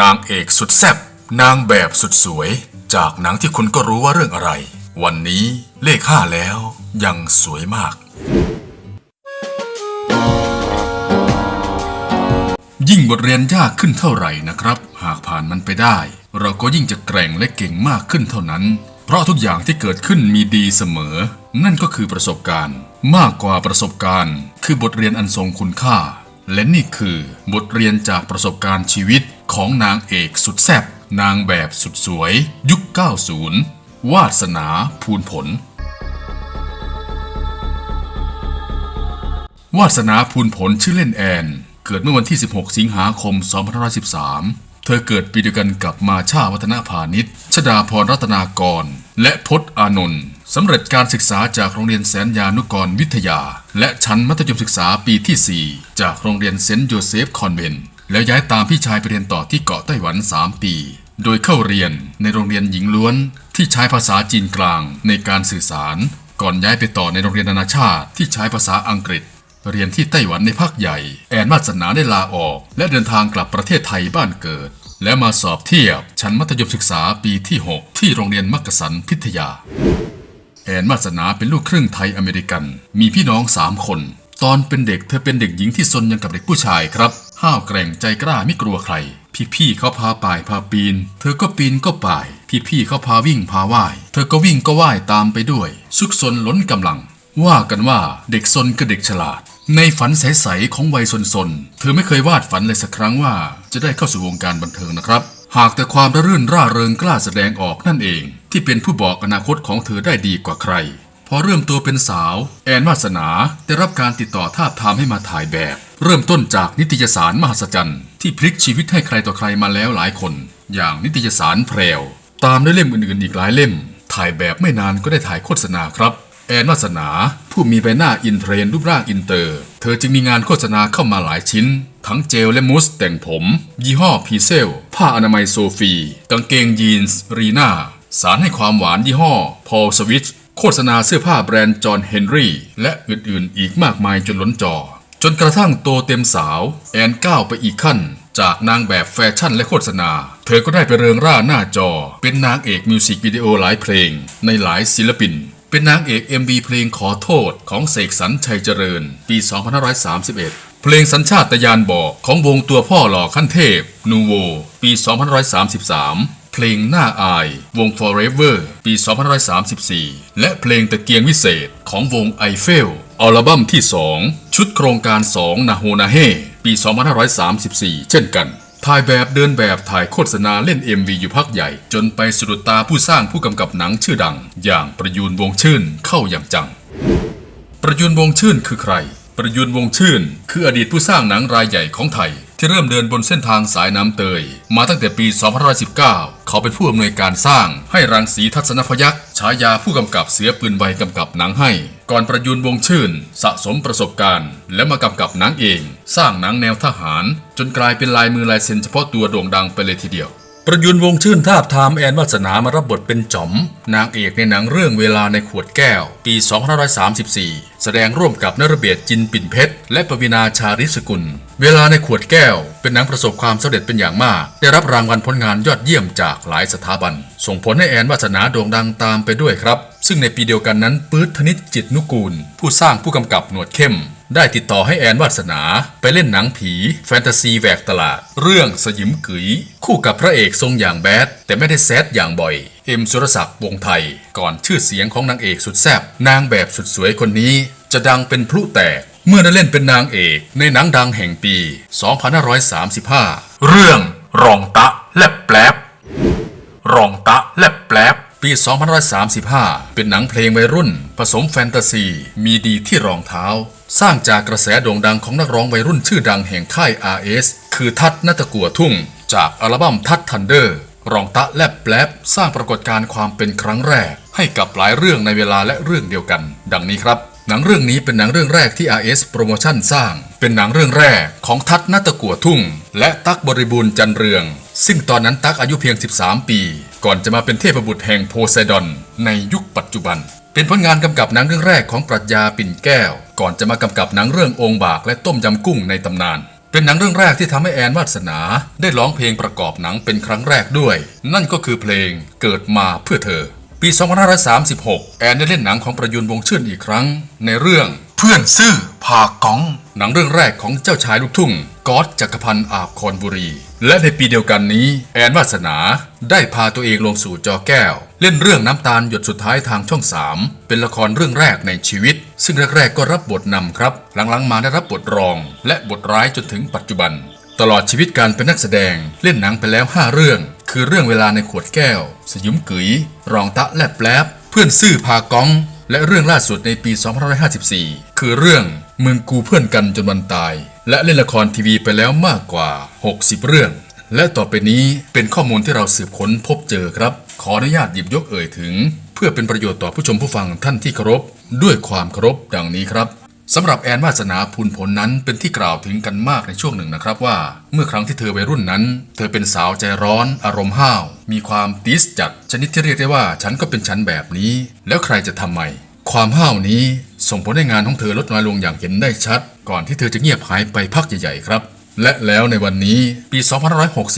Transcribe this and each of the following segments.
นางเอกสุดแซ่บนางแบบสุดสวย จากหนังที่คุณก็รู้ว่าเรื่องอะไร วันนี้เลขห้าแล้วยังสวยมาก ยิ่งบทเรียนยากขึ้นเท่าไหร่นะครับ หากผ่านมันไปได้ เราก็ยิ่งจะแกร่งและเก่งมากขึ้นเท่านั้น เพราะทุกอย่างที่เกิดขึ้นมีดีเสมอ นั่นก็คือประสบการณ์ มากกว่าประสบการณ์ คือบทเรียนอันทรงคุณค่า และนี่คือบทเรียนจากประสบการณ์ชีวิต ของนางเอกสุดแซ่บนางแบบสุดสวย ยุค 90 วาสนาภูลผล วาสนาภูลผลชื่อเล่นแอน เกิดเมื่อวันที่ 16 สิงหาคม 2513เธอเกิดปีเดียวกันกับมาชาวัฒนพาณิชย์ชดาพรรัตนากร และพจน์อานนท์สำเร็จการศึกษาจากโรงเรียนแสนยานุกรวิทยา และชั้นมัธยมศึกษาปีที่ 4 จากโรงเรียนเซนต์โยเซฟคอนเวนต์ แล้วย้ายตามพี่ชายไปเรียนต่อที่เกาะไต้หวัน 3 ปี โดยเข้าเรียนในโรงเรียนหญิงล้วนที่ใช้ภาษาจีนกลางในการสื่อสาร ก่อนย้ายไปต่อในโรงเรียนนานาชาติที่ใช้ภาษาอังกฤษ เรียนที่ไต้หวันในภาคใหญ่ แอนวาสนาได้ลาออก และเดินทางกลับประเทศไทยบ้านเกิด และมาสอบเทียบชั้นมัธยมศึกษาปีที่ 6 ที่โรงเรียนมักกะสันพิทยา แอนวาสนาเป็นลูกครึ่งไทยอเมริกัน มีพี่น้องสามคน ตอนเป็นเด็กเธอเป็นเด็กหญิงที่ซนยังกับเด็กผู้ชายครับ ห้าวแกร่งใจกล้าไม่กลัวใคร พี่ๆเขาพาป่ายพาปีน เธอก็ปีนก็ป่าย พี่ๆเขาพาวิ่งพาว่าย เธอก็วิ่งก็ว่ายตามไปด้วยซุกซนล้นกำลัง ว่ากันว่าเด็กซนกับเด็กฉลาด ในฝันใสๆของวัยซนๆเธอไม่เคยวาดฝันเลยสักครั้งว่า จะได้เข้าสู่วงการบันเทิงนะครับ หากแต่ความระรื่นร่าเริงกล้าแสดงออกนั่นเอง ที่เป็นผู้บอกอนาคตของเธอได้ดีกว่าใคร พอเริ่มตัวเป็นสาว แอนวาสนาได้รับการติดต่อทาบทามให้มาถ่ายแบบ เริ่มต้นจากนิตยสารมหัศจรรย์ ที่พลิกชีวิตให้ใครต่อใครมาแล้วหลายคน อย่างนิตยสารแพรว ตามด้วยเล่มอื่นๆอีกหลายเล่ม ถ่ายแบบไม่นานก็ได้ถ่ายโฆษณาครับแอนวาสนาผู้มีใบหน้าอินเทรนด์รูปร่างอินเตอร์ เธอจึงมีงานโฆษณาเข้ามาหลายชิ้น ทั้งเจลและมูสแต่งผม ยี่ห้อพีเซล ผ้าอนามัยโซฟี กางเกงยีนส์ รีนาสารให้ความหวานยี่ห้อ พอลสวิช โฆษณาเสื้อผ้าแบรนด์จอห์นเฮนรี่และอื่นๆ อีกมากมายจนล้นจอ จนกระทั่งโตเต็มสาว แอนก้าวไปอีกขั้น จากนางแบบแฟชั่นและโฆษณา เธอก็ได้ไปเริงร่าหน้าจอ เป็นนางเอกมิวสิกวิดีโอหลายเพลง ในหลายศิลปิน เป็นนางเอก MV เพลงขอโทษของเสกสรรชัยเจริญ ปี 2531เพลงสัญชาตญาณบอกของวงตัวพ่อหล่อขั้นเทพ นูโว ปี 2533 เพลงหน้าอายวง Forever ปี 2534 และเพลงตะเกียงวิเศษของวงไอเฟลอัลบั้มที่ 2 ชุดโครงการ 2 นาโฮนาเฮปี 2534 เช่นกัน ถ่ายแบบเดินแบบถ่ายโฆษณาเล่น MV อยู่พักใหญ่ จนไปสะดุดตาผู้สร้างผู้กำกับหนังชื่อดัง อย่างประยูนวงชื่นเข้าอย่างจัง ประยุนวงชื่นคือใคร ประยุนวงชื่น คืออดีตผู้สร้างหนังรายใหญ่ของไทย ที่เริ่มเดินบนเส้นทางสายน้ำเตย มาตั้งแต่ปี 2519 เขาเป็นผู้อำนวยการสร้างให้รังสีทัศนพยักษ์ฉายาผู้กำกับเสือปืนใบกำกับหนังให้ ก่อนประยุนวงชื่น สะสมประสบการณ์ และมากำกับหนังเอง สร้างหนังแนวทหาร จนกลายเป็นลายมือลายเซ็นเฉพาะตัวโด่งดังไปเลยทีเดียว ประยุนวงชื่นทาบทามแอนวัสนามารับบทเป็นจ๋อม นางเอกในหนังเรื่องเวลาในขวดแก้ว ปี 2534 แสดงร่วมกับนรเบศจินปิ่นเพชรและปวินาชาริสกุล เวลาในขวดแก้ว เป็นหนังประสบความสำเร็จเป็นอย่างมาก ได้รับรางวัลผลงานยอดเยี่ยมจากหลายสถาบัน ส่งผลให้แอนวัสนาโด่งดังตามไปด้วยครับ ซึ่งในปีเดียวกันนั้นปื๊ดธนิตจิตนุกูล ผู้สร้างผู้กำกับหนวดเข้ม ได้ติดต่อให้แอนวาสนา ไปเล่นหนังผี แฟนตาซีแหวกตลาด เรื่องสยิมกุ๋ยคู่กับพระเอกทรงอย่างแบดแต่ไม่ได้แซดอย่างบ่อยเอ็มสุรศักดิ์วงไทย ก่อนชื่อเสียงของนางเอกสุดแซบนางแบบสุดสวยคนนี้จะดังเป็นพลุแตก เมื่อได้เล่นเป็นนางเอกในหนังดังแห่งปี 2535 เรื่องรองตะและแปลบรองตะและแปลบปี 2535 เป็นหนังเพลงวัยรุ่น ผสมแฟนตาซี มีดีที่รองเท้า สร้างจากกระแสโด่งดังของนักร้องวัยรุ่นชื่อดังแห่งค่าย RS คือทัดนัตกัวทุ่ง จากอัลบั้มทัดทันเดอร์ รองตะและแปลบสร้างปรากฏการณ์ความเป็นครั้งแรก ให้กับหลายเรื่องในเวลาและเรื่องเดียวกัน ดังนี้ครับ หนังเรื่องนี้เป็นหนังเรื่องแรกที่ RS โปรโมชั่นสร้าง เป็นหนังเรื่องแรกของทัดนัตะกัวทุ่ง และตั๊กบริบูรณ์จันเรือง ซึ่งตอนนั้นตั๊กอายุเพียง 13 ปี ก่อนจะมาเป็นเทพบุตรแห่งโพไซดอนในยุคปัจจุบัน เป็นผลงานกำกับหนังเรื่องแรกของปรัชญาปิ่นแก้ว ก่อนจะมากำกับหนังเรื่ององค์บากและต้มยำกุ้งในตำนานเป็นหนังเรื่องแรกที่ทำให้แอนวาสนา ได้ร้องเพลงประกอบหนังเป็นครั้งแรกด้วย นั่นก็คือเพลงเกิดมาเพื่อเธอ ปี 2536 แอนได้เล่นหนังของประยุนวงชื่นอีกครั้ง ในเรื่องเพื่อนซื่อพากอง หนังเรื่องแรกของเจ้าชายลูกทุ่งก๊อตจักรพันธ์อาบคอนบุรี และในปีเดียวกันนี้ แอนวาสนาได้พาตัวเองลงสู่จอแก้ว เล่นเรื่องน้ำตาลหยดสุดท้ายทางช่อง 3 เป็นละครเรื่องแรกในชีวิต ซึ่งแรกๆก็รับบทนำครับ หลังๆมาได้รับบทรอง และบทร้ายจนถึงปัจจุบัน ตลอดชีวิตการเป็นนักแสดงเล่นหนังไปแล้ว 5 เรื่อง คือเรื่องเวลาในขวดแก้ว สยุมกุ๋ย รองตะแลบแลบเพื่อนซื่อพากอง และเรื่องล่าสุดในปี 2554 คือเรื่องมึงกูเพื่อนกันจนวันตาย และเล่นละครทีวีไปแล้วมากกว่า 60 เรื่อง และต่อไปนี้เป็นข้อมูลที่เราสืบค้นพบเจอครับ ขออนุญาตหยิบยกเอ่ยถึง เพื่อเป็นประโยชน์ต่อผู้ชมผู้ฟังท่านที่เคารพด้วยความเคารพดังนี้ครับ สำหรับแอนวาสนาพูนผลนั้นเป็นที่กล่าวถึงกันมากในช่วงหนึ่งนะครับว่า เมื่อครั้งที่เธอวัยรุ่นนั้น เธอเป็นสาวใจร้อน อารมณ์ห้าว มีความติสจัด ชนิดที่เรียกได้ว่าฉันก็เป็นฉันแบบนี้ แล้วใครจะทำไม ความห้าวนี้ส่งผลให้งานของเธอลดน้อยลงอย่างเห็นได้ชัด ก่อนที่เธอจะเงียบหายไปพักใหญ่ๆครับ และแล้วในวันนี้ปี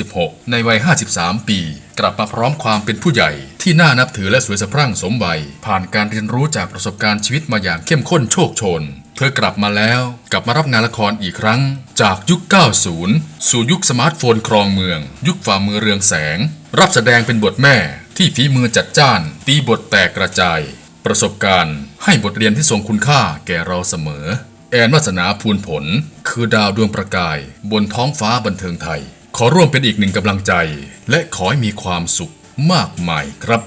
2566 ในวัย 53 ปี กลับมาพร้อมความเป็นผู้ใหญ่ ที่น่านับถือและสวยสะพรั่งสมวัยผ่านการเรียนรู้จากประสบการณ์ชีวิตมาอย่างเข้มข้นโชคโชน เธอกลับมาแล้วกลับมารับงานละครอีกครั้ง จากยุค 90 สู่ยุคสมาร์ทโฟนครองเมือง ยุคฝ่ามือเรืองแสง รับแสดงเป็นบทแม่ที่ฝีมือจัดจ้าน ตีบทแตกกระจาย ประสบการณ์ให้บทเรียนที่ทรงคุณค่าแก่เราเสมอ แอนวัสนาภูลผล คือดาวดวงประกาย บนท้องฟ้าบันเทิงไทย ขอร่วมเป็นอีกหนึ่งกำลังใจ และขอให้มีความสุขมากมายครับ